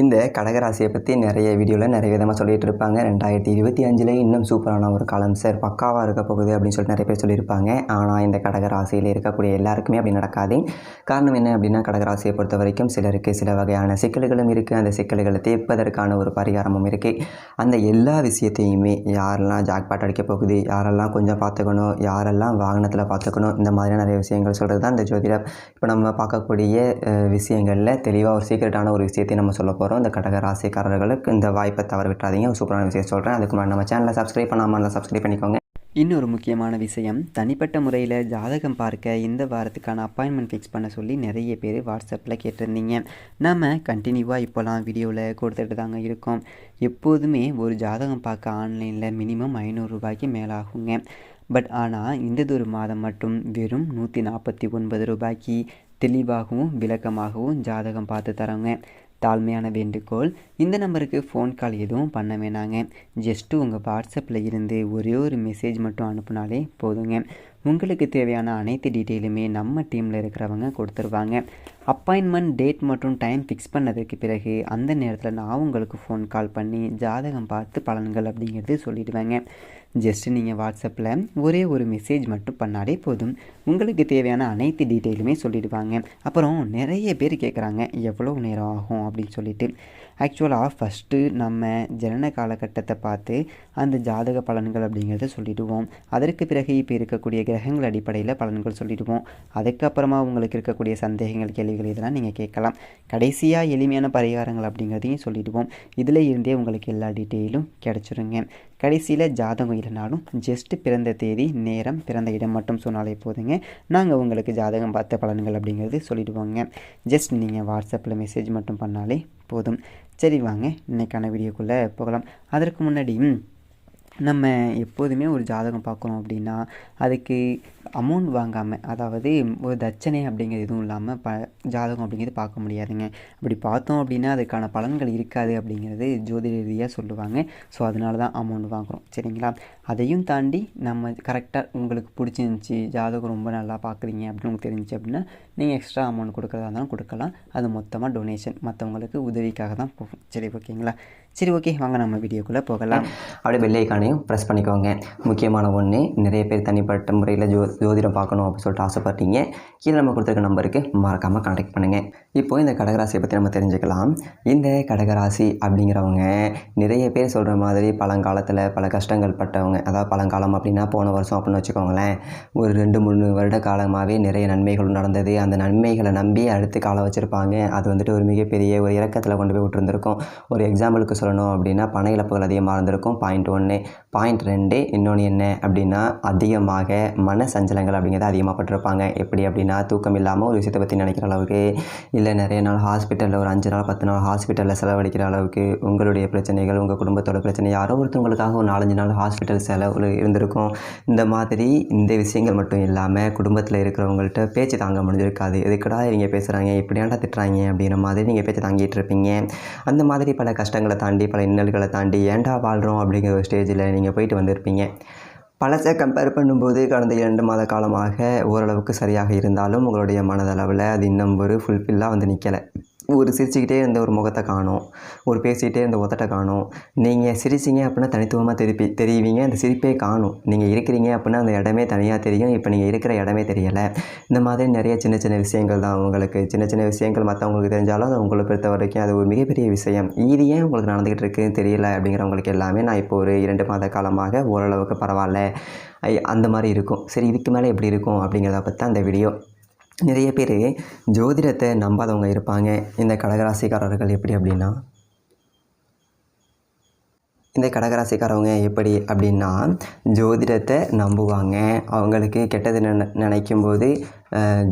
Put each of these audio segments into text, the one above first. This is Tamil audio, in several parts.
இந்த கடகராசியை பற்றி நிறைய வீடியோவில் நிறைய விதமாக சொல்லிகிட்டு இருப்பாங்க. ரெண்டாயிரத்தி இருபத்தி அஞ்சில் இன்னும் சூப்பரான ஒரு காலம். சார் பக்காவாக இருக்க போகுது அப்படின்னு சொல்லிட்டு நிறைய பேர் சொல்லியிருப்பாங்க. ஆனால் இந்த கடகராசியில் இருக்கக்கூடிய எல்லாருக்குமே அப்படி நடக்காது. காரணம் என்ன அப்படின்னா கடகராசியை பொறுத்த வரைக்கும் சிலருக்கு சில வகையான சிக்கல்களும் இருக்குது அந்த சிக்கல்களை தீர்ப்பதற்கான ஒரு பரிகாரமும் இருக்குது அந்த எல்லா விஷயத்தையுமே யாரெல்லாம் ஜாக்பாட் அடிக்க போகுது யாரெல்லாம் கொஞ்சம் பார்த்துக்கணும் யாரெல்லாம் வாகனத்தில் பார்த்துக்கணும் இந்த மாதிரியான நிறைய விஷயங்கள் சொல்கிறது தான் இந்த ஜோதிடம். இப்போ நம்ம பார்க்கக்கூடிய விஷயங்களில் தெளிவாக ஒரு சீக்கிரட்டான ஒரு விஷயத்தை நம்ம சொல்ல போகிறோம் இந்த கடக ராசிக்காரர்களுக்கு இந்த வாய்ப்பை தவற விட்டுறாதீங்க. ஒரு சூப்பரான விஷயம் சொல்கிறேன் அதுக்கு முன்னாடி நம்ம சேனலை சப்ஸ்கிரைப் பண்ணாமல் இருந்தால் சப்ஸ்கிரைப் பண்ணிக்கோங்க. இன்னொரு முக்கியமான விஷயம் தனிப்பட்ட முறையில் ஜாதகம் பார்க்க இந்த வாரத்துக்கான அப்பாயின்மெண்ட் ஃபிக்ஸ் பண்ண சொல்லி நிறைய பேர் வாட்ஸ்அப்பில் கேட்டிருந்தீங்க. நம்ம கண்டினியூவாக இப்போலாம் வீடியோவில் கொடுத்துட்டு தாங்க இருக்கோம். எப்போதுமே ஒரு ஜாதகம் பார்க்க ஆன்லைனில் மினிமம் ஐநூறுரூபாய்க்கு மேலாகுங்க. பட் ஆனால் இந்ததொரு மாதம் மட்டும் வெறும் நூற்றி நாற்பத்தி ஒன்பது ரூபாய்க்கு தெளிவாகவும் விளக்கமாகவும் ஜாதகம் பார்த்து தரோங்க. தாழ்மையான வேண்டுகோள். இந்த நம்பருக்கு ஃபோன் கால் எதுவும் பண்ண வேணாங்க. ஜஸ்ட்டு உங்கள் வாட்ஸ்அப்பில் இருந்து ஒரே ஒரு மெசேஜ் மட்டும் அனுப்புனாலே போதுங்க. உங்களுக்கு தேவையான அனைத்து டீட்டெயிலுமே நம்ம டீமில் இருக்கிறவங்க கொடுத்துருவாங்க. அப்பாயின்மெண்ட் டேட் மற்றும் டைம் ஃபிக்ஸ் பண்ணதுக்கு பிறகு அந்த நேரத்தில் நான் உங்களுக்கு ஃபோன் கால் பண்ணி ஜாதகம் பார்த்து பலன்கள் அப்படிங்கிறது சொல்லிடுவேங்க. ஜஸ்ட் நீங்கள் வாட்ஸ்அப்பில் ஒரே ஒரு மெசேஜ் மட்டும் பண்ணாலே போதும். உங்களுக்கு தேவையான அனைத்து டீட்டெயிலுமே சொல்லிடுவாங்க. அப்புறம் நிறைய பேர் கேட்குறாங்க எவ்வளோ நேரம் ஆகும்? அப்படின்னு சொல்லிட்டு. ஆக்சுவலாக ஃபஸ்ட்டு நம்ம ஜனன காலகட்டத்தை பார்த்து அந்த ஜாதக பலன்கள் அப்படிங்கிறத சொல்லிடுவோம். அதற்கு பிறகு இப்போ இருக்கக்கூடிய கிரகங்கள் அடிப்படையில் பலன்கள் சொல்லிடுவோம். அதுக்கப்புறமா உங்களுக்கு இருக்கக்கூடிய சந்தேகங்கள் கேள்விகள் இதெல்லாம் நீங்கள் கேட்கலாம். கடைசியாக எளிமையான பரிகாரங்கள் அப்படிங்கிறதையும் சொல்லிடுவோம். இதில் இருந்தே உங்களுக்கு எல்லா டீட்டெயிலும் கிடச்சிருங்க. கடைசியில் ஜாதகம் இல்லைனாலும் ஜஸ்ட் பிறந்த தேதி நேரம் பிறந்த இடம் மட்டும் சொன்னாலே போதுங்க. நாங்கள் உங்களுக்கு ஜாதகம் பார்த்த பலன்கள் அப்படிங்கிறது சொல்லிடுவோங்க. ஜஸ்ட் நீங்கள் வாட்ஸ்அப்பில் மெசேஜ் மட்டும் பண்ணாலே போதும். சரி வாங்க. இன்றைக்கான வீடியோக்குள்ளே போகலாம். அதற்கு முன்னாடி நம்ம எப்போதுமே ஒரு ஜாதகம் பார்க்குறோம் அப்படின்னா அதுக்கு அமௌண்ட் வாங்காமல் அதாவது ஒரு தட்சணை அப்படிங்கிறது எதுவும் இல்லாமல் ப ஜாதகம் அப்படிங்கிறது பார்க்க முடியாதுங்க. அப்படி பார்த்தோம் அப்படின்னா அதுக்கான பலன்கள் இருக்காது அப்படிங்கிறது ஜோதிட ரீதியாக சொல்லுவாங்க. ஸோ அதனால தான் அமௌண்ட் வாங்குகிறோம் சரிங்களா? அதையும் தாண்டி நம்ம கரெக்டாக உங்களுக்கு பிடிச்சிருந்துச்சி ஜாதகம் ரொம்ப நல்லா பார்க்குறீங்க அப்படின்னு உங்களுக்கு தெரிஞ்சுச்சு அப்படின்னா நீங்கள் எக்ஸ்ட்ரா அமௌண்ட் கொடுக்குறதா இருந்தாலும் கொடுக்கலாம். அது மொத்தமாக டொனேஷன் மற்றவங்களுக்கு உதவிக்காக தான் போகும். சரி ஓகேங்களா சரி ஓகே வாங்க நம்ம வீடியோக்குள்ளே போகலாம். அப்படியே வெள்ளைக்கானையும் ப்ரெஸ் பண்ணிக்கோங்க. முக்கியமான ஒன்று நிறைய பேர் தனிப்பட்ட முறையில் ஜோ ஜோதிடம் பார்க்கணும் அப்படின்னு சொல்லிட்டு ஆசைப்பட்டீங்க கீழே நம்ம கொடுத்துருக்க நம்பருக்கு மறக்காமல் கான்டாக்ட் பண்ணுங்கள் இப்போ இந்த கடகராசியை பற்றி நம்ம தெரிஞ்சுக்கலாம். இந்த கடகராசி அப்படிங்கிறவங்க நிறைய பேர் சொல்கிற மாதிரி பழங்காலத்தில் பல கஷ்டங்கள் பட்டவங்க அதாவது பழங்காலம் அப்படின்னா போன வருஷம் அப்படின்னு வச்சுக்கோங்களேன். ஒரு ரெண்டு மூணு வருட காலமாகவே நிறைய நன்மைகள் நடந்தது. அந்த நன்மைகளை நம்பி அடுத்து காலம் வச்சுருப்பாங்க. அது வந்துட்டு ஒரு மிகப்பெரிய ஒரு இறக்கத்தில் கொண்டு போய் விட்டுருந்துருக்கும். ஒரு எக்ஸாம்பிளுக்கு சொல்லணும் அப்படின்னா பண இழப்புகள் அதிகமாக இருந்திருக்கும். பாயிண்ட் ஒன்று பாயிண்ட் ரெண்டு இன்னொன்று என்ன அப்படின்னா அதிகமாக மன சஞ்சலங்கள் அப்படிங்கிறது அதிகமாக பட்டிருப்பாங்க எப்படி அப்படின்னா தூக்கம் இல்லாமல் ஒரு விஷயத்தை பற்றி நினைக்கிற அளவுக்கு இல்லை நிறைய நாள் ஹாஸ்பிட்டலில் ஒரு அஞ்சு நாள் பத்து நாள் ஹாஸ்பிட்டலில் செலவழிக்கிற அளவுக்கு உங்களுடைய பிரச்சனைகள் உங்கள் குடும்பத்தோட பிரச்சனை யாரோ ஒருத்தவங்களுக்காக ஒரு நாலஞ்சு நாள் ஹாஸ்பிட்டல் செலவு இருந்திருக்கும். இந்த மாதிரி இந்த விஷயங்கள் மட்டும் இல்லாமல் குடும்பத்தில் இருக்கிறவங்கள்ட்ட பேச்சு தாங்க இருக்காது. எதுக்கடா இவங்க பேசுகிறாங்க இப்படியாண்டா திட்டுறாங்க? அப்படிங்கிற மாதிரி நீங்கள் பேச்சு தாங்கிட்டு இருப்பீங்க. அந்த மாதிரி பல கஷ்டங்களை தாண்டி பல இன்னல்களை தாண்டி ஏன்டா வாழ்கிறோம் அப்படிங்கிற ஒரு ஸ்டேஜில் நீங்கள் போயிட்டு வந்திருப்பீங்க. பழசை கம்பேர் பண்ணும்போது கடந்த இரண்டு மாத காலமாக ஓரளவுக்கு சரியாக இருந்தாலும் உங்களுடைய மனதளவில் அது இன்னும் ஒரு ஃபுல்ஃபில்லாக வந்து நிற்கலை ஒரு சிரிச்சுக்கிட்டே இருந்த ஒரு முகத்தை காணும். ஒரு பேசிக்கிட்டே இருந்த ஒத்தட்டை காணும். நீங்கள் சிரிச்சிங்க அப்படின்னா தனித்துவமாக திருப்பி தெரியுவீங்க அந்த சிரிப்பே காணும். நீங்கள் இருக்கிறீங்க அப்படின்னா அந்த இடமே தனியாக தெரியும். இப்போ நீங்கள் இருக்கிற இடமே தெரியலை. இந்த மாதிரி நிறைய சின்ன சின்ன விஷயங்கள் தான் உங்களுக்கு சின்ன சின்ன விஷயங்கள் மற்றவங்களுக்கு தெரிஞ்சாலும் அது உங்களை பொறுத்த வரைக்கும் அது ஒரு மிகப்பெரிய விஷயம். இது ஏன் உங்களுக்கு நடந்துக்கிட்டு இருக்குன்னு தெரியல அப்படிங்கிறவங்களுக்கு எல்லாமே நான் இப்போ ஒரு இரண்டு மாத காலமாக ஓரளவுக்கு பரவாயில்ல. ஐ- அந்த மாதிரி இருக்கும். சரி இதுக்கு மேலே எப்படி இருக்கும் அப்படிங்கிறத பற்றி அந்த வீடியோ நிறைய பேர் ஜோதிடத்தை நம்பாதவங்க இருப்பாங்க. இந்த கடகராசிக்காரர்கள் எப்படி அப்படின்னா? இந்த கடகராசிக்காரவங்க எப்படி அப்படின்னா ஜோதிடத்தை நம்புவாங்க. அவங்களுக்கு கெட்டது நினை நினைக்கும் போது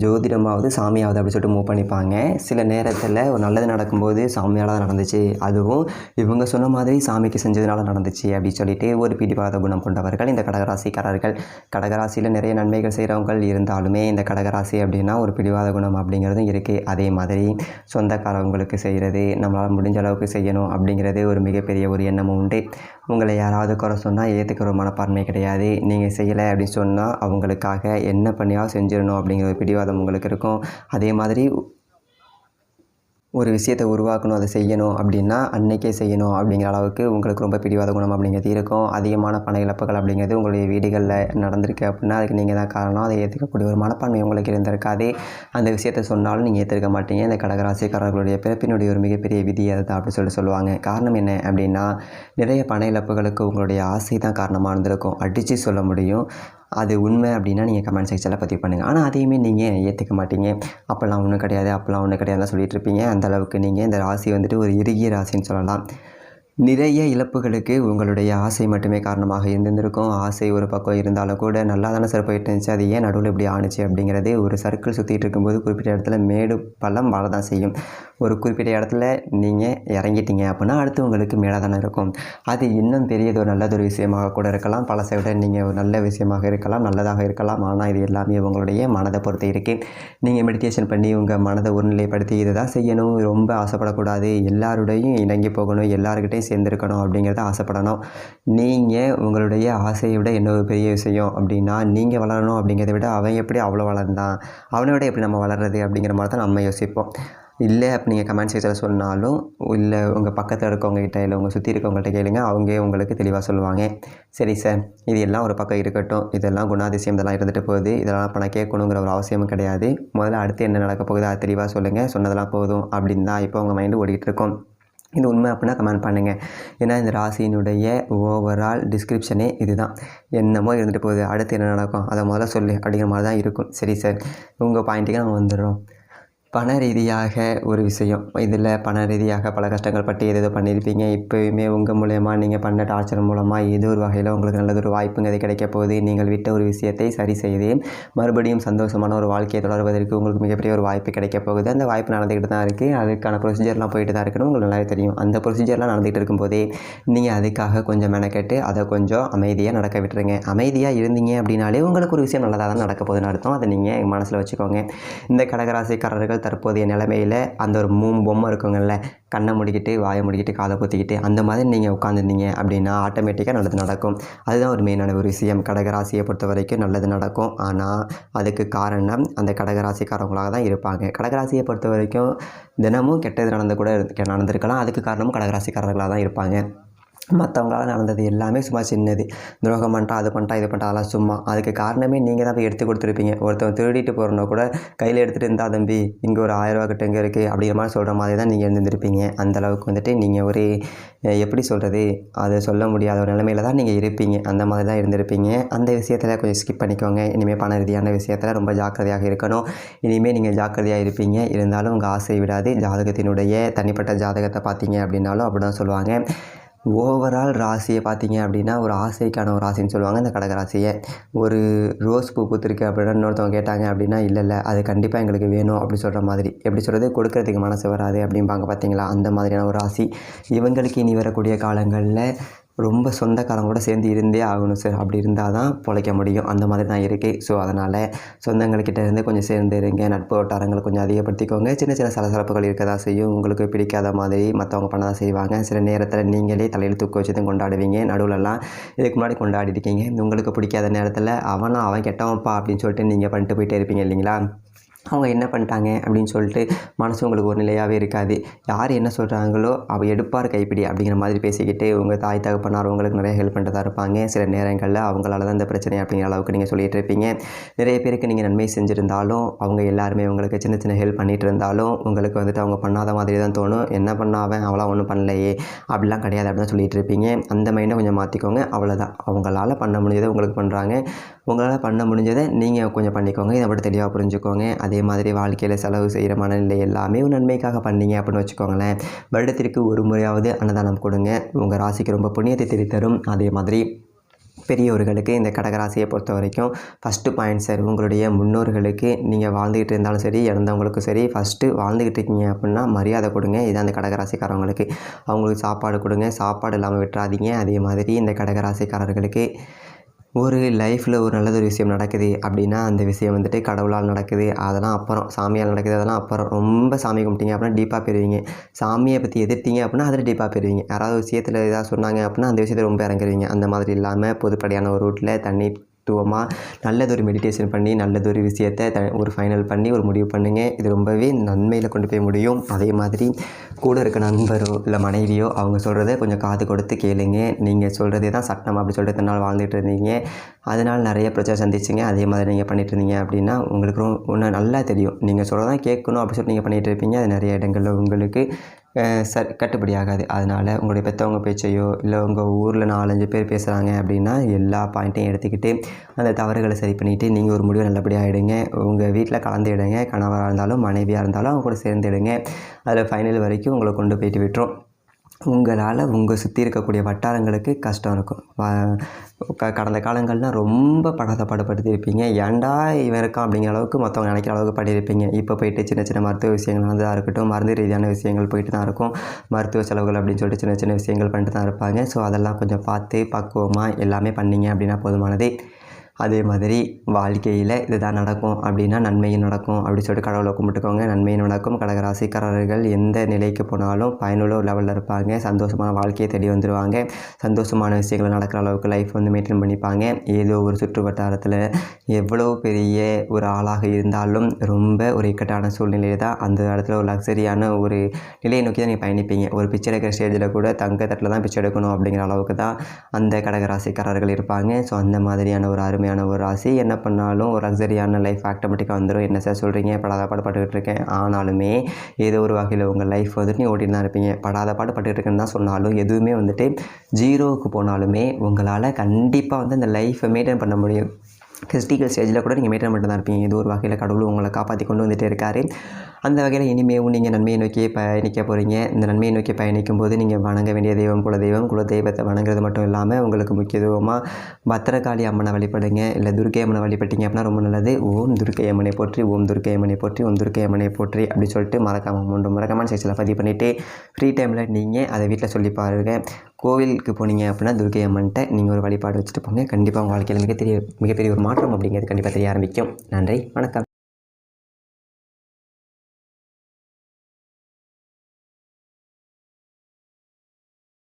ஜோதிடமாவது சாமியாவது அப்படி சொல்லிட்டு மூவ் பண்ணிப்பாங்க. சில நேரத்தில் ஒரு நல்லது நடக்கும்போது சாமியால் தான் நடந்துச்சு. அதுவும் இவங்க சொன்ன மாதிரி சாமிக்கு செஞ்சதுனால நடந்துச்சு அப்படி சொல்லிட்டு ஒரு பிடிவாத குணம் கொண்டவர்கள் இந்த கடகராசிக்காரர்கள். கடகராசியில் நிறைய நன்மைகள் செய்கிறவங்க இருந்தாலுமே இந்த கடகராசி அப்படின்னா ஒரு பிடிவாத குணம் அப்படிங்கிறதும் இருக்குது அதே மாதிரி சொந்தக்காரவங்களுக்கு செய்கிறது நம்மளால் முடிஞ்ச அளவுக்கு செய்யணும் அப்படிங்கிறது ஒரு மிகப்பெரிய ஒரு எண்ணமும் உண்டு. உங்களை யாராவது குறை சொன்னால் ஏற்றுக்கிற ஒரு மனப்பான்மை கிடையாது. நீங்கள் செய்யலை அப்படின்னு சொன்னால் அவங்களுக்காக என்ன பண்ணியாவது செஞ்சிடணும் அப்படிங்கிற பிடிவாதம் உங்களுக்கு இருக்கும். அதே மாதிரி ஒரு விஷயத்தை உருவாக்கணும் அதை செய்யணும் அப்படின்னா அன்னைக்கே செய்யணும் அப்படிங்கிற அளவுக்கு உங்களுக்கு ரொம்ப பிடிவாத குணம் அப்படிங்கிறது இருக்கும். அதிகமான பண இழப்புகள் அப்படிங்கிறது உங்களுடைய வீடுகளில் நடந்திருக்கு அப்படின்னா அதுக்கு நீங்கள் தான் காரணம். அதை ஏற்றுக்கக்கூடிய ஒரு மனப்பான்மை உங்களுக்கு இருந்திருக்காது. அந்த விஷயத்தை சொன்னாலும் நீங்கள் ஏற்றுக்க மாட்டீங்க. இந்த கடகராசிக்காரர்களுடைய பிறப்பினுடைய ஒரு மிகப்பெரிய விதி அதுதான் அப்படி சொல்லி சொல்லுவாங்க. காரணம் என்ன அப்படின்னா நிறைய பண இழப்புகளுக்கு உங்களுடைய ஆசை தான் காரணமாக இருந்திருக்கும். அடித்து சொல்ல முடியும். அது உண்மை அப்படின்னா நீங்கள் கமெண்ட் செக்ஷனில் பதிவு பண்ணுங்கள் ஆனால் அதையுமே நீங்கள் ஏற்றுக்க மாட்டீங்க. அப்போல்லாம் ஒன்றும் கிடையாது அப்போல்லாம் ஒன்றும் கிடையாதுன்னு சொல்லிட்டு இருப்பீங்க. அந்தளவுக்கு நீங்கள் இந்த ராசி வந்துட்டு ஒரு இறுகிய ராசின்னு சொல்லலாம். நிறைய இழப்புகளுக்கு உங்களுடைய ஆசை மட்டுமே காரணமாக இருந்திருக்கும் ஆசை ஒரு பக்கம் இருந்தாலும் கூட நல்லா தானே சார் போயிட்டு இருந்துச்சு. அது ஏன் நடுவில் இப்படி ஆணுச்சு அப்படிங்கிறது ஒரு சர்க்கிள் சுற்றிட்டு இருக்கும்போது குறிப்பிட்ட இடத்துல மேடு பள்ளம் வாழ தான் செய்யும். ஒரு குறிப்பிட்ட இடத்துல நீங்கள் இறங்கிட்டீங்க அப்படின்னா அடுத்து உங்களுக்கு மேலே தானே இருக்கும். அது இன்னும் பெரியதொரு நல்லதொரு விஷயமாக கூட இருக்கலாம். பழசை விட நீங்கள் ஒரு நல்ல விஷயமாக இருக்கலாம் நல்லதாக இருக்கலாம். ஆனால் இது எல்லாமே உங்களுடைய மனதை பொறுத்து இருக்குது நீங்கள் மெடிடேஷன் பண்ணி உங்கள் மனதை ஒருநிலைப்படுத்தி இதை தான் செய்யணும். ரொம்ப ஆசைப்படக்கூடாது. எல்லாருடையும் இணங்கி போகணும். எல்லாருக்கிட்டையும் சேர்ந்துருக்கணும் அப்படிங்கிறத ஆசைப்படணும். நீங்கள் உங்களுடைய ஆசையை விட என்ன ஒரு பெரிய விஷயம் அப்படின்னா நீங்கள் வளரணும் அப்படிங்கிறத விட அவன் எப்படி அவ்வளோ வளர்ந்தான்? அவனை விட எப்படி நம்ம வளர்றது அப்படிங்கிற மாதிரி தான் நம்ம யோசிப்போம். இல்லை அப்போ நீங்கள் கமெண்ட் செக்ஷனில் சொன்னாலும் இல்லை உங்கள் பக்கத்தில் இருக்கவங்ககிட்ட இல்லை உங்கள் சுற்றி இருக்கவங்கள்ட்ட கேளுங்க. அவங்க உங்களுக்கு தெளிவாக சொல்லுவாங்க. சரி சார் இது எல்லாம் ஒரு பக்கம் இருக்கட்டும். இதெல்லாம் குணாதிசயம் இதெல்லாம் இருந்துட்டு போகுது. இதெல்லாம் இப்போ நான் கேட்கணுங்கிற ஒரு அவசியமும் கிடையாது. முதல்ல அடுத்து என்ன நடக்க போகுது அது தெளிவாக சொல்லுங்கள் சொன்னதெல்லாம் போதும் அப்படின்னு தான் இப்போ உங்கள் மைண்டு ஓடிக்கிட்டு இருக்கும். இது உண்மை அப்படின்னா கமெண்ட் பண்ணுங்கள் ஏன்னா இந்த ராசியினுடைய ஓவரால் டிஸ்கிரிப்ஷனே இதுதான். என்னமோ இருந்துட்டு போகுது. அடுத்து என்ன நடக்கும்? அதை முதல்ல சொல்லு அப்படிங்கிற மாதிரி தான் இருக்கும். சரி சார் உங்கள் பாயிண்ட்டுக்கு நாங்கள் வந்துடுறோம். பண ரீதியாக ஒரு விஷயம். இதில் பண ரீதியாக பல கஷ்டங்கள் பட்டு எதோ பண்ணியிருப்பீங்க. இப்போயுமே உங்கள் மூலயமா நீங்கள் பண்ண டார்ச்சர் மூலமாக ஏதோ ஒரு வகையில் உங்களுக்கு நல்லது ஒரு வாய்ப்புங்கிறது கிடைக்க போகுது. நீங்கள் விட்ட ஒரு விஷயத்தை சரி செய்து மறுபடியும் சந்தோஷமான ஒரு வாழ்க்கையை தொடர்வதற்கு உங்களுக்கு மிகப்பெரிய ஒரு வாய்ப்பு கிடைக்க போகுது. அந்த வாய்ப்பு நடந்துக்கிட்டு தான் இருக்குது அதுக்கான ப்ரொசீஜர்லாம் போயிட்டு தான் இருக்கணும் உங்களுக்கு நல்லாவே தெரியும். அந்த ப்ரொசீஜர்லாம் நடந்துகிட்டு இருக்கும்போதே நீங்கள் அதுக்காக கொஞ்சம் மெனக்கெட்டு அதை கொஞ்சம் அமைதியாக நடக்க விட்டுருங்க. அமைதியாக இருந்தீங்க அப்படின்னாலே உங்களுக்கு ஒரு விஷயம் நல்லதாக தான் நடக்க போகுதுன்னு அர்த்தம். அதை நீங்கள் மனசில் வச்சுக்கோங்க. இந்த கடகராசிக்காரர்கள் தற்போதைய நிலைமையில் அந்த ஒரு மூணு பொம்மை இருக்குங்கள்ல கண்ணை முடிக்கிட்டு வாயை முடிக்கிட்டு காதை குத்திக்கிட்டு அந்த மாதிரி நீங்கள் உட்காந்துருந்தீங்க அப்படின்னா ஆட்டோமேட்டிக்காக நல்லது நடக்கும். அதுதான் ஒரு மெயினான ஒரு விஷயம். கடகராசியை பொறுத்த வரைக்கும் நல்லது நடக்கும். ஆனால் அதுக்கு காரணம் அந்த கடகராசிக்காரவங்களாக தான் இருப்பாங்க. கடகராசியை பொறுத்த வரைக்கும் தினமும் கெட்டது நடந்து கூட நடந்திருக்கலாம். அதுக்கு காரணமும் கடகராசிக்காரர்களாக தான் இருப்பாங்க. மற்றவங்களால நடந்தது எல்லாமே சும்மா சின்னது. துரோகம் பண்ணிட்டா அது பண்ணிட்டா இது பண்ணிட்டா அதெல்லாம் சும்மா. அதுக்கு காரணமே நீங்கள் தான் போய் எடுத்து கொடுத்துருப்பீங்க. ஒருத்தவன் திருடிட்டு போகிறனா கூட கையில் எடுத்துகிட்டு இருந்தா தம்பி இங்கே ஒரு ஆயிரம் ரூபா கிட்ட இங்கே இருக்குது அப்படிங்கிற மாதிரி சொல்கிற மாதிரி தான் நீங்கள் இருந்திருப்பீங்க. அந்த அளவுக்கு வந்துட்டு நீங்கள் ஒரு எப்படி சொல்கிறது அதை சொல்ல முடியாத ஒரு நிலமையில தான் நீங்கள் இருப்பீங்க. அந்த மாதிரி தான் இருந்திருப்பீங்க. அந்த விஷயத்தில் கொஞ்சம் ஸ்கிப் பண்ணிக்கோங்க. இனிமேல் பண ரீதியான விஷயத்தில் ரொம்ப ஜாக்கிரதையாக இருக்கணும். இனிமேல் நீங்கள் ஜாக்கிரதையாக இருப்பீங்க. இருந்தாலும் உங்கள் ஆசை விடாது. ஜாதகத்தினுடைய தனிப்பட்ட ஜாதகத்தை பார்த்தீங்க அப்படின்னாலும் அப்படி தான் சொல்லுவாங்க. ஓவரால் ராசியை பார்த்தீங்க அப்படின்னா ஒரு ஆசைக்கான ஒரு ராசின்னு சொல்லுவாங்க இந்த கடகராசியை. ஒரு ரோஸ் பூ பூத்திருக்கு அப்படின்னா இன்னொருத்தவங்க கேட்டாங்க அப்படின்னா இல்லை இல்லை அது கண்டிப்பாக எங்களுக்கு வேணும் அப்படி சொல்கிற மாதிரி. எப்படி சொல்கிறது கொடுக்கறதுக்கு மனசு வராது அப்படிம்பாங்க பார்த்தீங்களா? அந்த மாதிரியான ஒரு ராசி. இவங்களுக்கு இனி வரக்கூடிய காலங்களில் ரொம்ப சொந்தக்காரங்களோட சேர்ந்து இருந்தே ஆகணும் சார். அப்படி இருந்தால் தான் பிழைக்க முடியும். அந்த மாதிரி தான் இருக்குது ஸோ அதனால் சொந்தங்கள்கிட்ட இருந்து கொஞ்சம் சேர்ந்து இருங்க. நட்பு வட்டாரங்களை கொஞ்சம் அதிகப்படுத்திக்கோங்க. சின்ன சின்ன சலசலப்புகள் இருக்க தான் செய்யும். உங்களுக்கு பிடிக்காத மாதிரி மற்றவங்க பண்ண தான் செய்வாங்க. சில நேரத்தில் நீங்களே தலையில் தூக்க வச்சு கொண்டாடுவீங்க. நடுவுலலாம் இதுக்கு முன்னாடி கொண்டாடி இருக்கீங்க உங்களுக்கு பிடிக்காத நேரத்தில் அவனா அவன் கெட்டவன்ப்பா அப்படின்னு சொல்லிட்டு நீங்கள் பண்ணிட்டு போயிட்டே இருப்பீங்க இல்லைங்களா? அவங்க என்ன பண்ணிட்டாங்க அப்படின்னு சொல்லிட்டு மனசு உங்களுக்கு ஒரு நிலையாகவே இருக்காது. யார் என்ன சொல்கிறாங்களோ அவள் எடுப்பார் கைப்பிடி அப்படிங்கிற மாதிரி பேசிக்கிட்டு உங்கள் தாய் தகப்பனார் உங்களுக்கு நிறைய ஹெல்ப் பண்ணுறதா இருப்பாங்க. சில நேரங்களில் அவங்களால தான் இந்த பிரச்சனை அப்படிங்கிற அளவுக்கு நீங்கள் சொல்லிட்டு இருப்பீங்க. நிறைய பேருக்கு நீங்கள் நன்மை செஞ்சுருந்தாலும் அவங்க எல்லாருமே உங்களுக்கு சின்ன சின்ன ஹெல்ப் பண்ணிகிட்டு இருந்தாலும் உங்களுக்கு வந்துட்டு அவங்க பண்ணாத மாதிரி தான் தோணும். என்ன பண்ணாவன் அவளாம் ஒன்றும் பண்ணலையே. அப்படிலாம் கிடையாது அப்படின்னு தான் இருப்பீங்க. அந்த மைண்டை கொஞ்சம் மாற்றிக்கோங்க அவ்வளோதான் அவங்களால பண்ண முடிஞ்சதை உங்களுக்கு பண்ணுறாங்க உங்களால் பண்ண முடிஞ்சதை நீங்கள் கொஞ்சம் பண்ணிக்கோங்க. இதை மட்டும் தெளிவாக புரிஞ்சுக்கோங்க. அதே மாதிரி வாழ்க்கையில் செலவு செய்கிற மனநிலை எல்லாமே ஒரு நன்மைக்காக பண்ணீங்க அப்படின்னு வச்சுக்கோங்களேன். வருடத்திற்கு ஒரு முறையாவது அன்னதானம் கொடுங்க. உங்கள் ராசிக்கு ரொம்ப புண்ணியத்தை தெரிவித்தரும். அதே மாதிரி பெரியவர்களுக்கு இந்த கடகராசியை பொறுத்த வரைக்கும் ஃபஸ்ட்டு பாயிண்ட் சார் உங்களுடைய முன்னோர்களுக்கு நீங்கள் வாழ்ந்துக்கிட்டு இருந்தாலும் சரி இறந்தவங்களுக்கும் சரி ஃபஸ்ட்டு வாழ்ந்துக்கிட்டு இருக்கீங்க அப்படின்னா மரியாதை கொடுங்க. இதான் அந்த கடகராசிக்காரவங்களுக்கு அவங்களுக்கு சாப்பாடு கொடுங்க. சாப்பாடு இல்லாமல் விட்டுறாதீங்க. அதே மாதிரி இந்த கடகராசிக்காரர்களுக்கு ஒரு லைஃப்பில் ஒரு நல்லதொரு விஷயம் நடக்குது அப்படின்னா அந்த விஷயம் வந்துட்டு கடவுளால் நடக்குது. அதெல்லாம் அப்புறம் சாமியால் நடக்குது. அதெல்லாம் அப்புறம் ரொம்ப சாமி கும்பிட்டீங்க அப்படின்னா டீப்பாக பெறுவீங்க சாமியை பற்றி எதிர்த்தீங்க அப்படின்னா அதில் டீப்பாக பெறுவீங்க யாராவது விஷயத்தில் ஏதாவது சொன்னாங்க அப்படின்னா அந்த விஷயத்தில் ரொம்ப இறங்குறீங்க அந்த மாதிரி இல்லாமல் பொதுப்படையான ஒரு ரூட்டில் தண்ணி தத்துவமாக நல்லதொரு மெடிடேஷன் பண்ணி நல்லதொரு விஷயத்தை த ஒரு ஃபைனல் பண்ணி ஒரு முடிவு பண்ணுங்கள் இது ரொம்பவே நன்மையில் கொண்டு போய் முடியும். அதே மாதிரி கூட இருக்க நண்பரோ இல்லை மனைவியோ அவங்க சொல்கிறத கொஞ்சம் காது கொடுத்து கேளுங்க. நீங்கள் சொல்கிறதே தான் சட்டம் அப்படி சொல்லிட்டு இத்தனை நாள் வாழ்ந்துட்டு இருந்தீங்க. அதனால் நிறைய பிரச்சனை சந்திச்சிங்க. அதே மாதிரி நீங்கள் பண்ணிட்டு இருந்தீங்க அப்படின்னா உங்களுக்கு ரொம்ப ஒன்று நல்லா தெரியும். நீங்கள் சொல்கிறதான் கேட்கணும் அப்படி சொல்லிட்டு நீங்கள் பண்ணிகிட்டு இருப்பீங்க. அது நிறைய இடங்களில் உங்களுக்கு ச கட்டுப்படி ஆகாது அதனால் உங்களுடைய பெற்றவங்க பேச்சையோ இல்லை உங்கள் ஊரில் நாலஞ்சு பேர் பேசுகிறாங்க அப்படின்னா எல்லா பாயிண்ட்டையும் எடுத்துக்கிட்டு அந்த தவறுகளை சரி பண்ணிவிட்டு நீங்கள் ஒரு முடிவு நல்லபடியாக எடுங்க. உங்கள் வீட்டில் கலந்துடுங்க கணவராக இருந்தாலும் மனைவியாக இருந்தாலும் அவங்க கூட சேர்ந்துடுங்க. அதில் ஃபைனல் வரைக்கும் உங்களை கொண்டு போயிட்டு விட்டுரும். உங்களால் உங்கள் சுற்றி இருக்கக்கூடிய வட்டாரங்களுக்கு கஷ்டம் இருக்கும். க- கடந்த காலங்கள்லாம் ரொம்ப படாத பாடுபடுத்தி இருப்பீங்க ஏன்டா இவன் இருக்கான்? அப்படிங்கிற அளவுக்கு மற்றவங்க நினைக்கிற அளவுக்கு பண்ணியிருப்பீங்க. இப்போ போயிட்டு சின்ன சின்ன மருத்துவ விஷயங்கள் நடந்ததாக இருக்கட்டும் மருந்து ரீதியான விஷயங்கள் போயிட்டு தான் இருக்கும். மருத்துவ செலவுகள் அப்படின்னு சொல்லிட்டு சின்ன சின்ன விஷயங்கள் பண்ணிட்டு தான் இருப்பாங்க. ஸோ அதெல்லாம் கொஞ்சம் பார்த்து பக்குவமாக எல்லாமே பண்ணீங்க அப்படின்னா போதுமானது. அதே மாதிரி வாழ்க்கையில் இதுதான் நடக்கும் அப்படின்னா நன்மையும் நடக்கும் அப்படி சொல்லிட்டு கடவுளை கும்பிட்டுக்கோங்க. நன்மையும் நடக்கும். கடகராசிக்காரர்கள் எந்த நிலைக்கு போனாலும் பயனுள்ள ஒரு லெவலில் இருப்பாங்க. சந்தோஷமான வாழ்க்கையை தேடி வந்துடுவாங்க சந்தோஷமான விஷயங்கள் நடக்கிற அளவுக்கு லைஃப் வந்து மெயின்டைன் பண்ணிப்பாங்க. ஏதோ ஒரு சுற்று வட்டாரத்தில் எவ்வளோ பெரிய ஒரு ஆளாக இருந்தாலும் ரொம்ப ஒரு இக்கட்டான சூழ்நிலையை தான் அந்த இடத்துல ஒரு லக்ஸரியான ஒரு நிலையை நோக்கி தான் நீங்கள் பயணிப்பீங்க. ஒரு பிச்சை எடுக்கிற ஸ்டேஜில் கூட தங்க தட்டில் தான் பிச்சை எடுக்கணும் அப்படிங்கிற அளவுக்கு தான் அந்த கடகராசிக்காரர்கள் இருப்பாங்க. ஸோ அந்த மாதிரியான ஒரு அருமையான ஒரு ராசி. என்ன பண்ணாலும் ஒரு லக்ஸரியான லைஃப் ஆட்டோமேட்டிக்காக வந்துடும் என்ன சார் சொல்கிறீங்க படாத பாடு பட்டுக்கிட்டு இருக்கேன். ஆனாலுமே ஏதோ ஒரு வகையில் உங்கள் லைஃப் வந்துட்டு நீ ஓட்டிட்டு தான் இருப்பீங்க. படாத பாடு பட்டுக்கிட்டு இருக்கேன்னு தான் சொன்னாலும் எதுவுமே வந்துட்டு ஜீரோவுக்கு போனாலுமே உங்களால் கண்டிப்பாக வந்து அந்த லைஃப்பை மெயின்டைன் பண்ண முடியும். கிறிஸ்டிக்கல் ஸ்டேஜில் கூட நீங்கள் மெயின்டைன் பண்ணிட்டு தான் இருப்பீங்க. ஏதோ ஒரு வகையில் கடவுள் உங்களை காப்பாற்றி கொண்டு வந்துட்டே இருக்காரு. அந்த வகையில் இனிமேவும் நீங்கள் நன்மையை நோக்கி பயணிக்க போகிறீங்க இந்த நன்மையை நோக்கி பயணிக்கும் போது நீங்கள் வணங்க வேண்டிய தெய்வம் குல தெய்வம் குல தெய்வத்தை வணங்குறது மட்டும் இல்லாமல் உங்களுக்கு முக்கியத்துவமாக பத்திரகாளி அம்மனை வழிபடுங்க. இல்லை துர்க்கை அம்மனை வழிபட்டீங்க அப்படின்னா ரொம்ப நல்லது. ஓம் துர்க்கை அம்மனை போற்றி ஓம் துர்க்கை அம்மனை போற்றி ஓம் துர்க்கை அம்மனை போற்றி அப்படின்னு சொல்லிட்டு மறக்காம மூன்று மறக்காமல் செக்ஷனில் பதிவு பண்ணிவிட்டு ஃப்ரீ டைமில் நீங்கள் அதை வீட்டில் சொல்லி பாருங்கள் கோவிலுக்கு போனீங்க அப்படின்னா துர்க்கை அம்மன்ட்ட நீங்கள் ஒரு வழிபாடு வச்சுட்டு போங்க. கண்டிப்பாக உங்கள் வாழ்க்கையில் மிகப்பெரிய மிகப்பெரிய ஒரு மாற்றம் அப்படிங்கிறது கண்டிப்பாக தெரிய ஆரம்பிக்கும். நன்றி வணக்கம்.